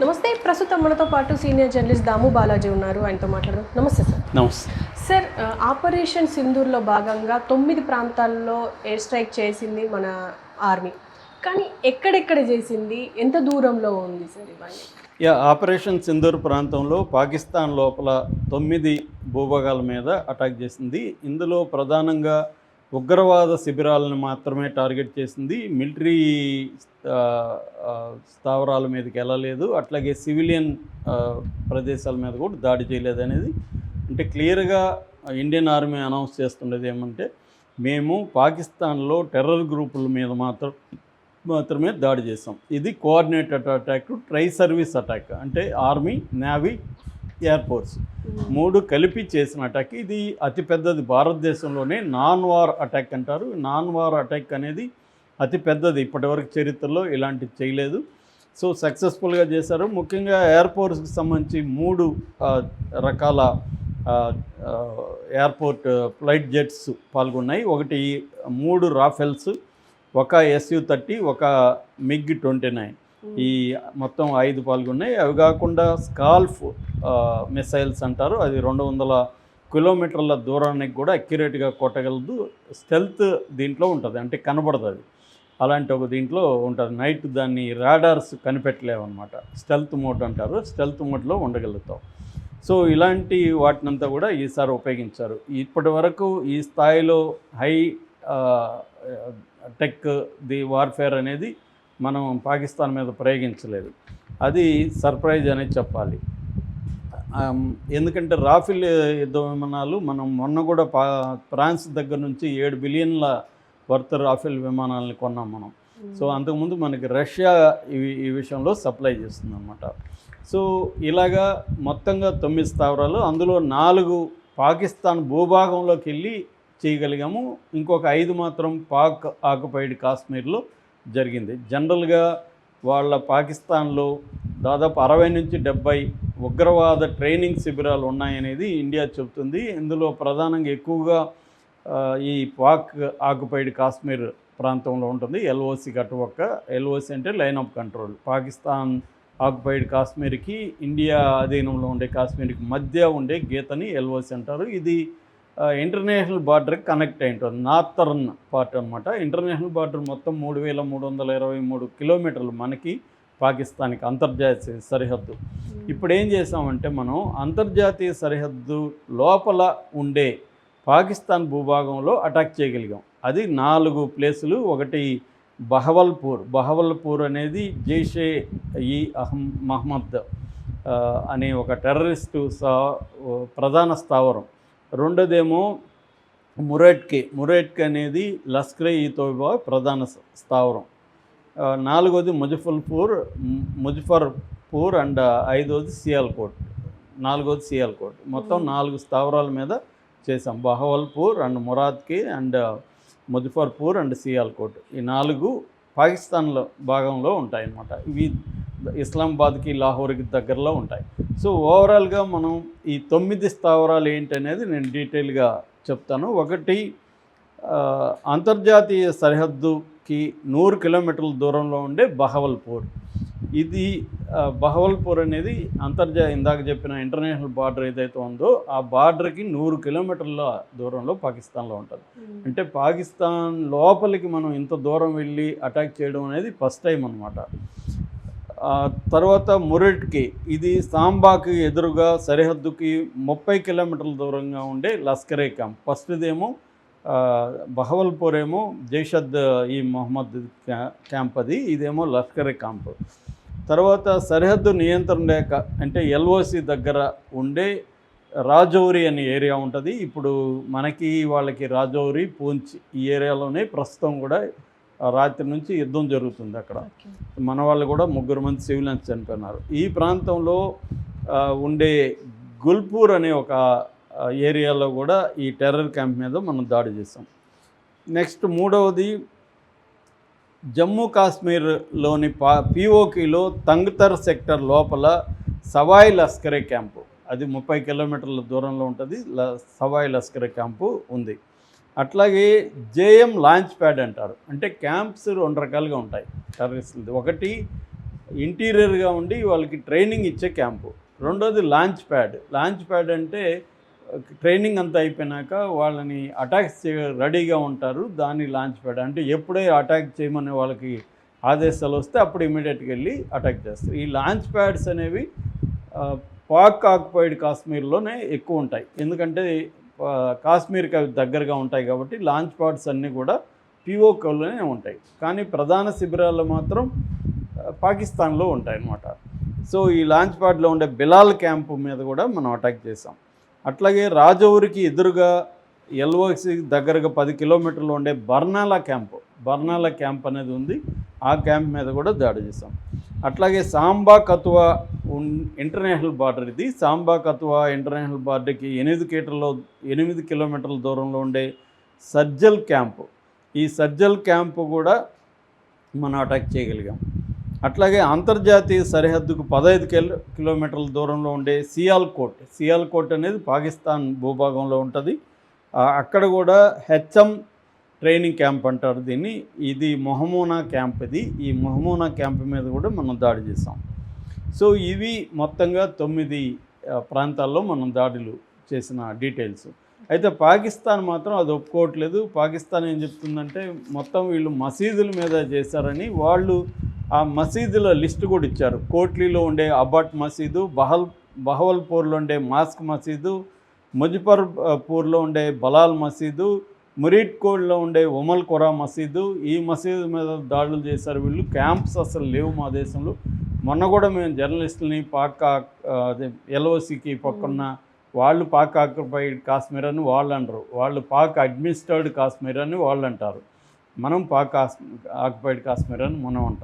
నమస్తే ప్రస్తుతం మనతో పాటు సీనియర్ జర్నలిస్ట్ దాము బాలాజీ ఉన్నారు. ఆయనతో మాట్లాడదాం. నమస్తే సార్. నమస్తే. సార్ ఆపరేషన్ సింధూర్లో భాగంగా తొమ్మిది ప్రాంతాల్లో ఎయిర్ స్ట్రైక్ చేసింది మన ఆర్మీ. కానీ ఎక్కడెక్కడ చేసింది? ఎంత దూరంలో ఉంది సార్ ఇవన్నీ యా ఆపరేషన్ సింధూర్ ప్రాంతంలో పాకిస్తాన్ లోపల తొమ్మిది భూభాగాల మీద అటాక్ చేసింది. ఇందులో ప్రధానంగా ఉగ్రవాద శిబిరాలను మాత్రమే టార్గెట్ చేసింది. మిలిటరీ స్థావరాల మీదకి వెళ్ళలేదు. అట్లాగే సివిలియన్ ప్రదేశాల మీద కూడా దాడి చేయలేదు అనేది. అంటే క్లియర్గా ఇండియన్ ఆర్మీ అనౌన్స్ చేస్తుండేది ఏమంటే మేము పాకిస్తాన్లో టెర్రర్ గ్రూపుల మీద మాత్రం మాత్రమే దాడి చేసాం ఇది coordinated attack tri service attack. అంటే ఆర్మీ నేవీ ఎయిర్ ఫోర్స్. మూడు కలిపి చేసిన అటాక్ ఇది అతిపెద్దది. భారతదేశంలోనే నాన్ వార్ అటాక్ అంటారు. నాన్ వార్ అటాక్ అనేది అతి పెద్దది ఇప్పటివరకు చరిత్రలో ఇలాంటివి చేయలేదు. సో సక్సెస్ఫుల్గా చేశారు. ముఖ్యంగా ఎయిర్ ఫోర్స్కి సంబంధించి మూడు రకాల ఎయిర్పోర్ట్ ఫ్లైట్ జెట్స్ పాల్గొన్నాయి. ఒకటి మూడు రాఫెల్స్ ఒక ఎస్యు థర్టీ ఒక మిగ్ ట్వంటీ నైన్ ఈ మొత్తం ఐదు పాల్గొన్నాయి. అవి కాకుండా స్కాల్ఫ్ మిసైల్స్ అంటారు. అది రెండు వందల కిలోమీటర్ల దూరానికి కూడా అక్యురేట్గా కొట్టగలదు. స్టెల్త్ దీంట్లో ఉంటుంది. అంటే కనబడదు అది. అలాంటి ఒక దీంట్లో ఉంటుంది. నైట్ దాన్ని రాడార్స్ కనిపెట్టలేవన్నమాట. స్టెల్త్ మోడ్ అంటారు. స్టెల్త్ మోడ్లో ఉండగలుగుతాం. సో ఇలాంటి వాటినంతా కూడా ఈసారి ఉపయోగించారు. ఇప్పటి వరకు ఈ స్థాయిలో హై టెక్ ది వార్ఫేర్ అనేది మనం పాకిస్తాన్ మీద ప్రయోగించలేదు. అది సర్ప్రైజ్ అనేది చెప్పాలి. ఎందుకంటే రాఫిల్ యుద్ధ విమానాలు మనం మొన్న కూడా పా ఫ్రాన్స్ దగ్గర నుంచి ఏడు బిలియన్ల వర్త్ రాఫెల్ విమానాలను కొన్నాం మనం. సో అంతకుముందు మనకి రష్యా ఈ ఈ విషయంలో సప్లై చేస్తుంది అనమాట సో ఇలాగా మొత్తంగా తొమ్మిది స్థావరాలు అందులో నాలుగు పాకిస్తాన్ భూభాగంలోకి వెళ్ళి చేయగలిగాము. ఇంకొక ఐదు మాత్రం పాక్ ఆక్యుపైడ్ కాశ్మీర్లో జరిగింది. జనరల్గా వాళ్ళ పాకిస్తాన్లో దాదాపు అరవై నుంచి డెబ్బై ఉగ్రవాద ట్రైనింగ్ శిబిరాలు ఉన్నాయనేది ఇండియా చెబుతుంది. ఇందులో ప్రధానంగా ఎక్కువగా ఈ పాక్ ఆక్యుపైడ్ కాశ్మీర్ ప్రాంతంలో ఉంటుంది. ఎల్ఓసి అటుపక్క ఎల్ఓసి అంటే line of control. Pakistan occupied కాశ్మీర్కి India అధీనంలో ఉండే కాశ్మీర్కి మధ్య ఉండే గీతని ఎల్ఓసి అంటారు. ఇది ఇంటర్నేషనల్ బార్డర్కి కనెక్ట్ అయి ఉంటుంది నార్థర్న్ పార్ట్ అనమాట ఇంటర్నేషనల్ బార్డర్ మొత్తం మూడు వేల మూడు వందల ఇరవై మూడు కిలోమీటర్లు మనకి పాకిస్తాన్కి అంతర్జాతీయ సరిహద్దు. ఇప్పుడు ఏం చేసామంటే మనం అంతర్జాతీయ సరిహద్దు లోపల ఉండే పాకిస్తాన్ భూభాగంలో అటాక్ చేయగలిగాం. అది నాలుగు ప్లేసులు ఒకటి బహవల్పూర్. బహవల్పూర్ అనేది జైషే ఈ అహం మహమ్మద్ అనే ఒక టెర్రరిస్టు సా ప్రధాన స్థావరం. రెండోదేమో మురేట్కే. మురేట్కే అనేది లష్కరే ఈ తోబా ప్రధాన స్థావరం. నాలుగోది ముజఫర్పూర్ ముజఫర్పూర్ అండ్ ఐదోది సియాల్కోట్. నాలుగోది సియాల్కోట్. మొత్తం నాలుగు స్థావరాల మీద చేసాం Bahawalpur and Muridke and Muzaffarpur and Sialkot. ఈ నాలుగు పాకిస్తాన్లో భాగంలో ఉంటాయి అన్నమాట ఇవి ఇస్లామాబాద్కి లాహోర్కి దగ్గరలో ఉంటాయి. సో ఓవరాల్గా మనం ఈ తొమ్మిది స్థావరాలు ఏంటి అనేది నేను డీటెయిల్గా చెప్తాను. ఒకటి అంతర్జాతీయ సరిహద్దుకి నూరు కిలోమీటర్ల దూరంలో ఉండే బహవల్పూర్. ఇది బహవల్పూర్ అనేది అంతర్జా ఇందాక చెప్పిన ఇంటర్నేషనల్ బార్డర్ ఏదైతే ఉందో ఆ బార్డర్కి నూరు కిలోమీటర్ల దూరంలో పాకిస్తాన్లో ఉంటుంది. అంటే పాకిస్తాన్ లోపలికి మనం ఇంత దూరం వెళ్ళి అటాక్ చేయడం అనేది ఫస్ట్ టైం అనమాట తర్వాత మురెట్కి ఇది సాంబాకి ఎదురుగా సరిహద్దుకి ముప్పై కిలోమీటర్ల దూరంగా ఉండే లస్కరే క్యాంప్ ఫస్ట్దేమో బహవల్పూర్ ఏమో జైషద్ ఈ మొహమ్మద్ క్యాంప్ అది ఇదేమో లస్కరే క్యాంప్ తర్వాత సరిహద్దు నియంత్రణ రేఖ అంటే ఎల్ఓసి దగ్గర ఉండే రాజౌరి అనే ఏరియా ఉంటుంది. ఇప్పుడు మనకి వాళ్ళకి రాజౌరి పూంచ్ ఈ ఏరియాలోనే ప్రస్తుతం కూడా రాత్రి నుంచి యుద్ధం జరుగుతుంది అక్కడ. మన వాళ్ళు కూడా ముగ్గురు మంది సివిలియన్స్ చనిపోయినారు. ఈ ప్రాంతంలో ఉండే గుల్పూర్ అనే ఒక ఏరియాలో కూడా ఈ టెర్రర్ క్యాంప్ మీద మనం దాడి చేసాం నెక్స్ట్ మూడవది జమ్మూ కాశ్మీర్లోని పా పిఓకిలో తంగ్తర్ సెక్టర్ లోపల సవాయి లస్కరే క్యాంపు. అది ముప్పై కిలోమీటర్ల దూరంలో ఉంటుంది. సవాయి లస్కరే క్యాంపు ఉంది. అట్లాగే జేఎం లాంచ్ ప్యాడ్ అంటారు. అంటే క్యాంప్స్ రెండు రకాలుగా ఉంటాయి. టెర్రరిస్టులది ఒకటి ఇంటీరియర్గా ఉండి వాళ్ళకి ట్రైనింగ్ ఇచ్చే క్యాంపు. రెండోది లాంచ్ ప్యాడ్. లాంచ్ ప్యాడ్ అంటే ట్రైనింగ్ అంతా అయిపోయినాక వాళ్ళని అటాక్ చే రెడీగా ఉంటారు. దాన్ని లాంచ్ ప్యాడ్ అంటే ఎప్పుడే అటాక్ చేయమని వాళ్ళకి ఆదేశాలు వస్తే అప్పుడు ఇమీడియట్గా వెళ్ళి అటాక్ చేస్తారు. ఈ లాంచ్ ప్యాడ్స్ అనేవి పాక్ ఆక్యుపైడ్ కాశ్మీర్లోనే ఎక్కువ ఉంటాయి. ఎందుకంటే కాశ్మీర్కి అవి దగ్గరగా ఉంటాయి కాబట్టి లాంచ్ పాడ్స్ అన్నీ కూడా పిఓకలోనే ఉంటాయి. కానీ ప్రధాన శిబిరాలు మాత్రం పాకిస్తాన్లో ఉంటాయి అన్నమాట సో ఈ లాంచ్ పాడ్లో ఉండే బిలాల్ క్యాంపు మీద కూడా మనం అటాక్ చేసాం అట్లాగే రాజౌరికి ఎదురుగా ఎల్ఓసి దగ్గరగా పది కిలోమీటర్లు ఉండే బర్నాలా క్యాంపు బర్నాలా క్యాంప్ అనేది ఉంది. ఆ క్యాంప్ మీద కూడా దాడి చేసాం అట్లాగే సాంబా కతువా ఇంటర్నేషనల్ బార్డర్ ఇది. సాంబా కత్వా ఇంటర్నేషనల్ బార్డర్కి ఎనిమిది కీటర్లో ఎనిమిది కిలోమీటర్ల దూరంలో ఉండే సజ్జల్ క్యాంపు. ఈ సజ్జల్ క్యాంపు కూడా మనం అటాక్ చేయగలిగాం. అట్లాగే అంతర్జాతీయ సరిహద్దుకు పదహైదు కిలో కిలోమీటర్ల దూరంలో ఉండే సియాల్కోట్ సియాల్కోట్ అనేది పాకిస్తాన్ భూభాగంలో ఉంటుంది. అక్కడ కూడా హెచ్ఎం ట్రైనింగ్ క్యాంప్ అంటారు దీన్ని. ఇది మొహమూనా క్యాంప్ ఇది. ఈ మొహమూనా క్యాంప్ మీద కూడా మనం దాడి చేసాం సో ఇవి మొత్తంగా తొమ్మిది ప్రాంతాల్లో మనం దాడులు చేసిన డీటెయిల్స్. అయితే పాకిస్తాన్ మాత్రం అది ఒప్పుకోవట్లేదు. పాకిస్తాన్ ఏం చెప్తుందంటే మొత్తం వీళ్ళు మసీదుల మీద చేశారని వాళ్ళు ఆ మసీదుల లిస్ట్ కూడా ఇచ్చారు. కోట్లీలో ఉండే అబాట్ మసీదు బహల్ బహవల్పూర్లో ఉండే మాస్క్ మసీదు ముజఫర్పూర్లో ఉండే బలాల్ మసీదు మురీట్కోడ్లో ఉండే ఉమల్ ఖురా మసీదు. ఈ మసీదు మీద దాడులు చేశారు వీళ్ళు. క్యాంప్స్ అసలు లేవు మా దేశంలో. మొన్న కూడా మేము జర్నలిస్టులని పాక్ అదే ఎల్ఓసికి పక్కన్న వాళ్ళు పాక్ ఆక్యుపైడ్ కాశ్మీర్ అని వాళ్ళు అంటారు. వాళ్ళు పాక్ అడ్మినిస్టర్డ్ కాశ్మీర్ అని వాళ్ళు అంటారు. మనం పాక్ ఆక్యుపైడ్ కాశ్మీర్ అని మనం అంటాం.